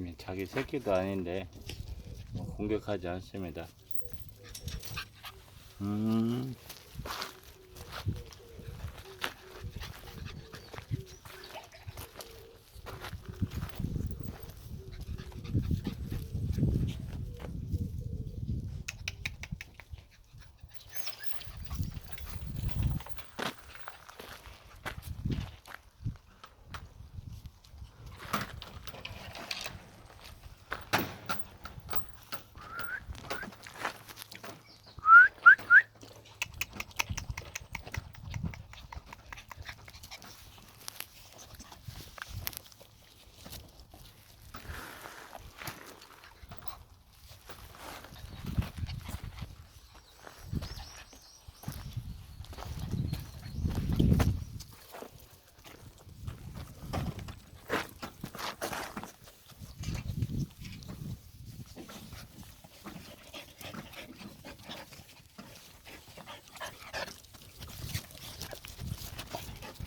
음, 자기 새끼도 아닌데 뭐 공격하지 않습니다. 음.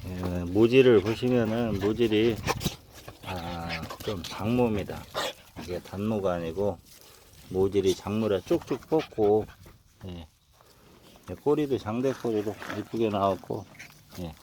예, 모질을 보시면은 모질이 아, 좀 장모입니다. 이게 단모가 아니고 모질이 장모라 쭉쭉 뻗고 예. 예, 꼬리도 장대 꼬리로 이쁘게 나왔고 예.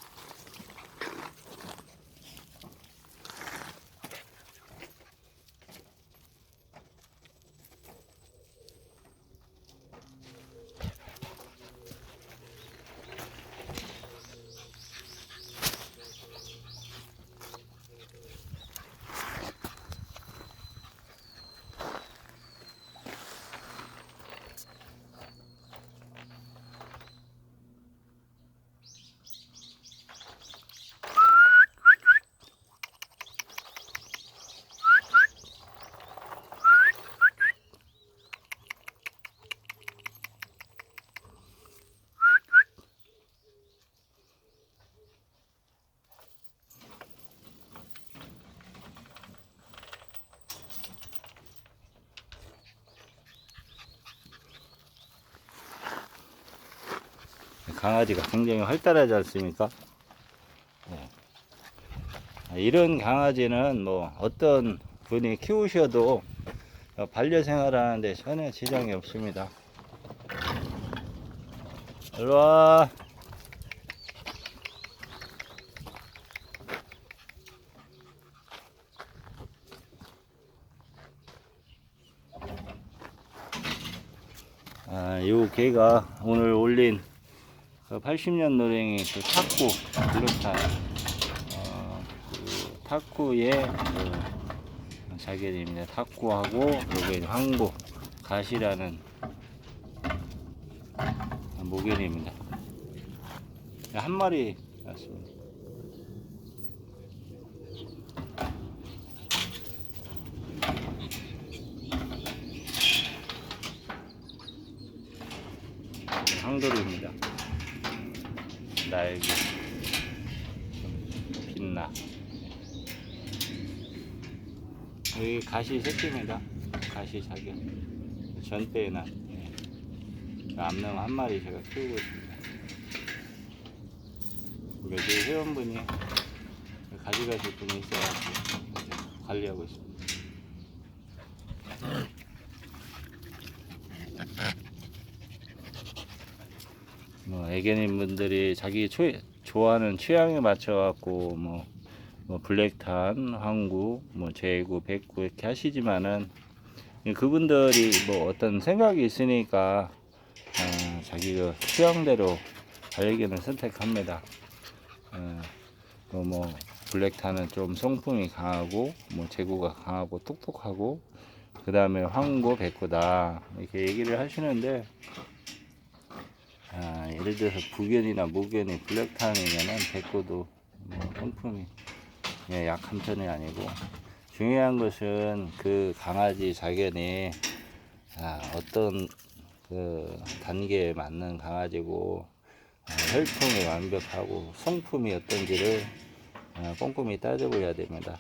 강아지가 굉장히 활달하지 않습니까? 네. 아, 이런 강아지는 뭐 어떤 분이 키우셔도 반려생활 하는데 전혀 지장이 없습니다. 일로와. 아, 요 개가 오늘 올린 그 80년 노랭이 그 탁구 블루탄 어, 그 탁구의 그 자기입니다. 탁구하고 요게 황보 가시라는 모견입니다. 한 마리 났습니다. 황돌입니다. 날개 좀 빛나. 여기 가시 새끼입니다. 가시 자격. 전대나 예. 암놈 한 마리 제가 키우고 있습니다. 여기 회원분이 가져가실 분이 있어가지고 관리하고 있습니다 뭐 애견인 분들이 자기 초, 좋아하는 취향에 맞춰 갖고 뭐, 뭐 블랙탄, 황구, 뭐 제구, 백구 이렇게 하시지만은 그분들이 뭐 어떤 생각이 있으니까 어, 자기가 취향대로 반려견을 선택합니다. 어, 뭐, 뭐 블랙탄은 좀 성품이 강하고 뭐 제구가 강하고 똑똑하고 그 다음에 황구, 백구다 이렇게 얘기를 하시는데 아, 예를 들어서 부견이나 무견이 블랙탄이면은 백구도 뭐 성품이 예, 약한 편이 아니고 중요한 것은 그 강아지 자견이 아, 어떤 그 단계에 맞는 강아지고 아, 혈통이 완벽하고 성품이 어떤지를 아, 꼼꼼히 따져봐야 됩니다.